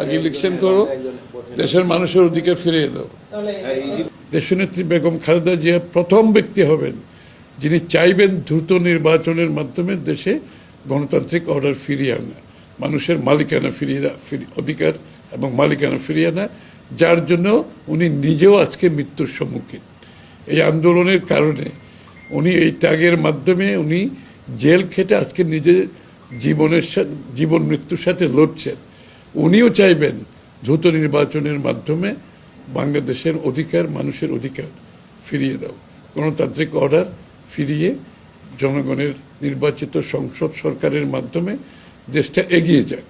আগে ইলেকশন করো, দেশের মানুষের অধিকার ফিরিয়ে দাও। দেশনেত্রী বেগম খালেদা জিয়া প্রথম ব্যক্তি হবেন, যিনি চাইবেন দ্রুত নির্বাচনের মাধ্যমে দেশে গণতান্ত্রিক অর্ডার ফিরিয়ে আনা, মানুষের মালিকানা ফিরিয়ে অধিকার এবং মালিকানা ফিরিয়ে আনা, যার জন্য উনি নিজেও আজকে মৃত্যুর সম্মুখীন। এই আন্দোলনের কারণে উনি এই ত্যাগের মাধ্যমে উনি জেল খেটে আজকে নিজে জীবনের জীবন মৃত্যুর সাথে লড়ছেন। উনিও চাইবেন দ্রুত নির্বাচনের মাধ্যমে বাংলাদেশের অধিকার মানুষের অধিকার ফিরিয়ে দাও। গণতান্ত্রিক অর্ডার ফিরিয়ে জনগণের নির্বাচিত সংসদ সরকারের মাধ্যমে দেশটা এগিয়ে যাক।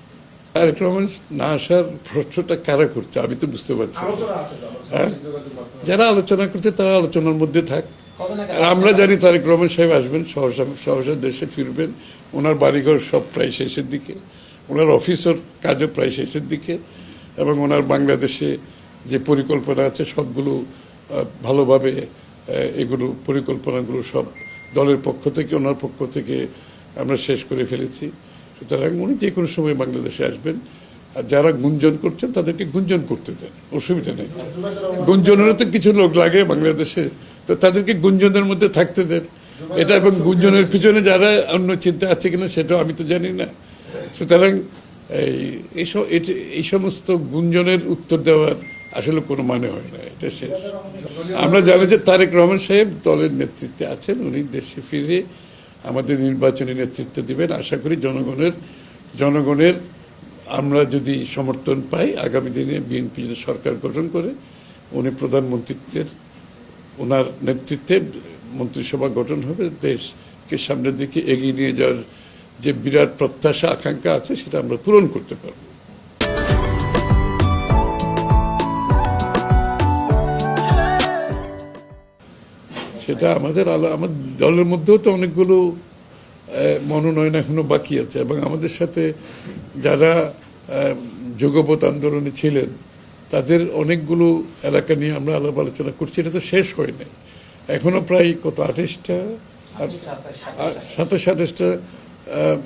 তারেক রহমান না আসার প্রশ্নটা কারা করছে? আমি তো বুঝতে পারছি। হ্যাঁ? যারা আলোচনা করছে তারা আলোচনার মধ্যে থাক। আর আমরা জানি তারেক রহমান সাহেব আসবেন সহসা সহসা দেশে ফিরবেন। ওনার বাড়িঘর সব প্রায় শেষের দিকে। ওনার অফিসের কাজও প্রায় শেষের দিকে এবং ওনার বাংলাদেশে যে পরিকল্পনা আছে সবগুলো ভালোভাবে এগুলো পরিকল্পনাগুলো সব দলের পক্ষ থেকে, ওনার পক্ষ থেকে আমরা শেষ করে ফেলেছি। সুতরাং উনি যে কোনো সময় বাংলাদেশে আসবেন। আর যারা গুঞ্জন করছেন, তাদেরকে গুঞ্জন করতে দেন, অসুবিধা নেই। গুঞ্জনেরও তো কিছু লোক লাগে বাংলাদেশে, তো তাদেরকে গুঞ্জনের মধ্যে থাকতে দেন। এটা এবং গুঞ্জনের পিছনে যারা অন্য চিন্তা আছে কিনা, সেটাও আমি তো জানি না। সুতরাং, এই এই সমস্ত গুঞ্জনের উত্তর দেওয়ার আসলে কোনো মানে হয় না, এটা শেষ। আমরা জানি যে তারেক রহমান সাহেব দলের নেতৃত্বে আছেন, উনি দেশে ফিরে আমাদের নির্বাচনী নেতৃত্ব দিবেন। আশা করি জনগণের জনগণের আমরা যদি সমর্থন পাই, আগামী দিনে বিএনপি যদি সরকার গঠন করে, উনি প্রধানমন্ত্রীত্বের ওনার নেতৃত্বে মন্ত্রিসভা গঠন হবে, দেশকে সামনের দিকে এগিয়ে নিয়ে যাওয়ার যে বিরাট প্রত্যাশা আকাঙ্ক্ষা আছে সেটা আমরা পূরণ করতে পারব। সেটা আমাদের আলো আমার দলের মধ্যেও তো অনেকগুলো মনোনয়ন এখনও বাকি আছে এবং আমাদের সাথে যারা যুগপৎ আন্দোলনে ছিলেন তাদের অনেকগুলো এলাকা নিয়ে আমরা আলাপ আলোচনা করছি। এটা তো শেষ হয় নাই এখনও প্রায় কত আঠাশটা? সাতাশ আঠাশটা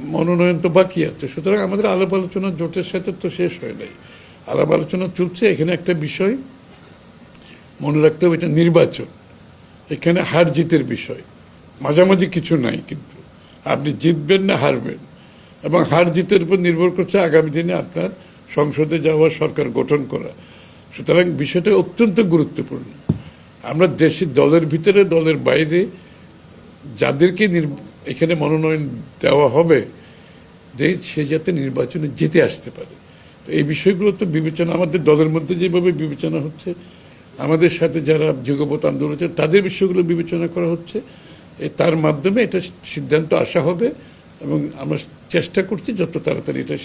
মনোনয়ন তো বাকি আছে। সুতরাং আমাদের আলাপ আলোচনা জোটের সাথে তো শেষ হয় নাই। আলাপ আলোচনা চলছে, এখানে একটা বিষয় মনে রাখতে হবে, এটা নির্বাচন। এখানে হার জিতের বিষয়। মাঝামাঝি কিছু নাই কিন্তু। আপনি জিতবেন না হারবেন। এবং হার জিতের উপর নির্ভর করছে আগামী দিনে আপনার সংসদে যাওয়া, সরকার গঠন করা। সুতরাং বিষয়টা অত্যন্ত গুরুত্বপূর্ণ। আমরা দেশের দলের ভিতরে, দলের বাইরে যাদেরকে এখানে মনোনয়ন দেওয়া হবে যে সে যাতে নির্বাচনে জিতে আসতে পারে। তো এই বিষয়গুলো তো বিবেচনা, আমাদের দলের মধ্যে যেভাবে বিবেচনা হচ্ছে, আমাদের সাথে যারা যুগপথ আন্দোলন তাদের বিষয়গুলো বিবেচনা করা হচ্ছে। তার মাধ্যমে এটা সিদ্ধান্ত আসা হবে এবং আমরা চেষ্টা করছি যত তাড়াতাড়ি এটা